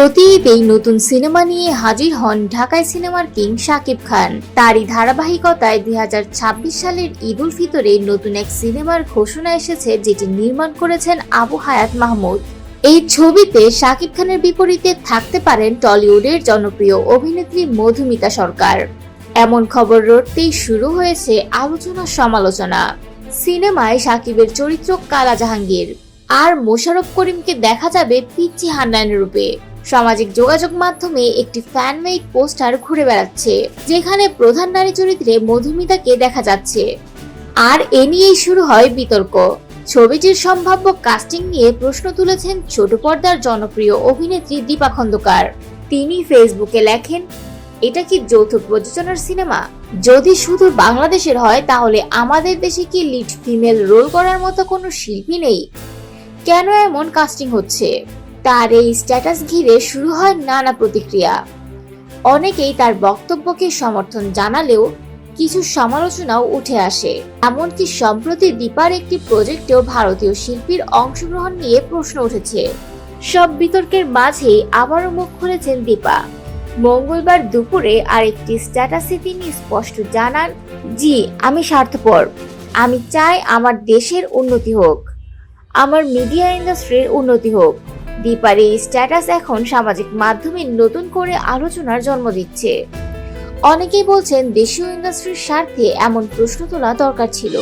প্রতি ঈদেই নতুন সিনেমা নিয়ে হাজির হন ঢাকায় সিনেমার কিং শাকিব খান। তারই ধারাবাহিকতায় দু হাজার ছাব্বিশ সালের ঈদ উল ফিতরে নতুন এক সিনেমার ঘোষণা এসেছে যেটি নির্মাণ করেছেন আবু হায়াত মাহমুদ। এই ছবিতে শাকিব খানের বিপরীতে থাকতে পারেন টলিউডের জনপ্রিয় অভিনেত্রী মধুমিতা সরকার। এমন খবর রটতেই শুরু হয়েছে আলোচনা সমালোচনা। সিনেমায় শাকিবের চরিত্র কালা জাহাঙ্গীর আর মোশারফ করিমকে দেখা যাবে পিচ্চি হান্নান রূপে। সামাজিক যোগাযোগ মাধ্যমে একটি ফ্যানমেড পোস্টার ঘুরে বেড়াচ্ছে, যেখানে প্রধান নারী চরিত্রে মধুমিতাকে দেখা যাচ্ছে। আর এ নিয়েই শুরু হয় বিতর্ক। ছবিটির সম্ভাব্য কাস্টিং নিয়ে প্রশ্ন তুলেছেন ছোট পর্দার জনপ্রিয় অভিনেত্রী দীপা খন্দকার। তিনি ফেসবুকে লেখেন, এটা কি যৌথ প্রযোজনার সিনেমা? যদি শুধু বাংলাদেশের হয়, তাহলে আমাদের দেশে কি লিড ফিমেল রোল করার মতো কোনো শিল্পী নেই? কেন এমন কাস্টিং হচ্ছে? তার এই স্ট্যাটাস ঘিরে শুরু হয় নানা প্রতিক্রিয়া। অনেকেই তার বক্তব্যকে সমর্থন জানালেও কিছু সমালোচনাও উঠে আসে। এমনকি সম্প্রতি দীপার একটি প্রজেক্টেও ভারতীয় শিল্পীর অংশগ্রহণ নিয়ে প্রশ্ন উঠেছে। সব বিতর্কের মাঝেই আবারও মুখ খুলেছেন দীপা। মঙ্গলবার দুপুরে আরেকটি স্ট্যাটাসে তিনি স্পষ্ট জানান, জি, আমি স্বার্থপর। আমি চাই আমার দেশের উন্নতি হোক। আমার মিডিয়া ইন্ডাস্ট্রির উন্নতি হোক। দীপার এই স্ট্যাটাস এখন সামাজিক মাধ্যমে নতুন করে আলোচনার জন্ম দিচ্ছে। অনেকেই বলছেন দেশীয় ইন্ডাস্ট্রির স্বার্থে এমন প্রশ্ন তোলা দরকার ছিল।